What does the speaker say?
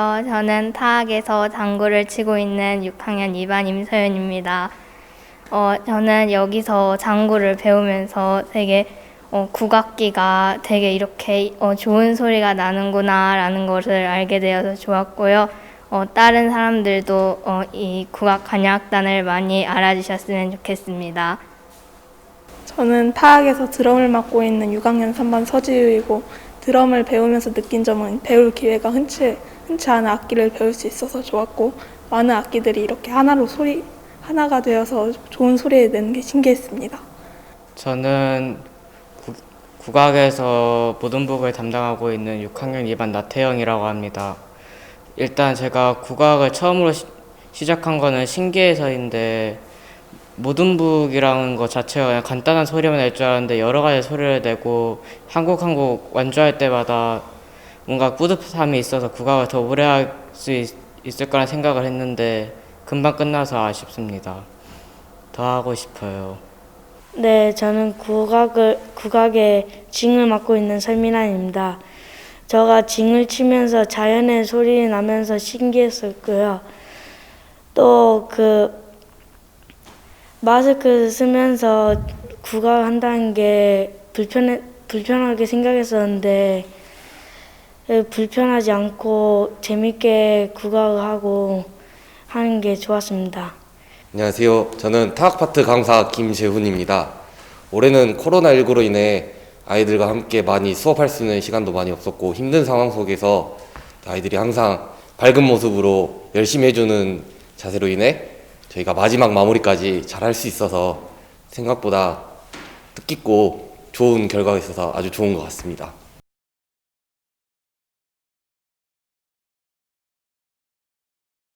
안녕하세요. 저는 타학에서 장구를 치고 있는 6학년 2반 임서연입니다. 어, 저는 여기서 장구를 배우면서 되게 어, 국악기가 되게 이렇게 어, 좋은 소리가 나는구나라는 것을 알게 되어서 좋았고요. 어, 다른 사람들도 어, 이 국악 관여악단을 많이 알아주셨으면 좋겠습니다. 저는 타악에서 드럼을 맡고 있는 6학년 3반 서지우이고 드럼을 배우면서 느낀 점은 배울 기회가 흔치, 흔치 않은 악기를 배울 수 있어서 좋았고 많은 악기들이 이렇게 하나로 소리 하나가 되어서 좋은 소리를 내는 게 신기했습니다. 저는 국- 국악에서 모든북을 담당하고 있는 6학년 2반 나태영이라고 합니다. 일단 제가 국악을 처음으로 시, 시작한 거는 신기해서인데 모든북이라는 것 자체가 그냥 간단한 소리만 낼 줄 알았는데 여러 가지 소리를 내고 한곡 한곡 완주할 때마다 뭔가 뿌듯함이 있어서 국악을 더 오래 할 수 있을 거란 생각을 했는데 금방 끝나서 아쉽습니다. 더 하고 싶어요. 네, 저는 국악을 국악의 징을 맡고 있는 설민환입니다. 저가 징을 치면서 자연의 소리 나면서 신기했었고요. 또 그 마스크 쓰면서 국악 한다는 게 불편해 불편하게 생각했었는데 에, 불편하지 않고 재밌게 국악을 하고 하는 게 좋았습니다. 안녕하세요. 저는 타악 파트 강사 김재훈입니다. 올해는 코로나19로 인해 아이들과 함께 많이 수업할 수 있는 시간도 많이 없었고 힘든 상황 속에서 아이들이 항상 밝은 모습으로 열심히 해주는 자세로 인해 저희가 마지막 마무리까지 잘 할 수 있어서 생각보다 뜻깊고 좋은 결과가 있어서 아주 좋은 것 같습니다.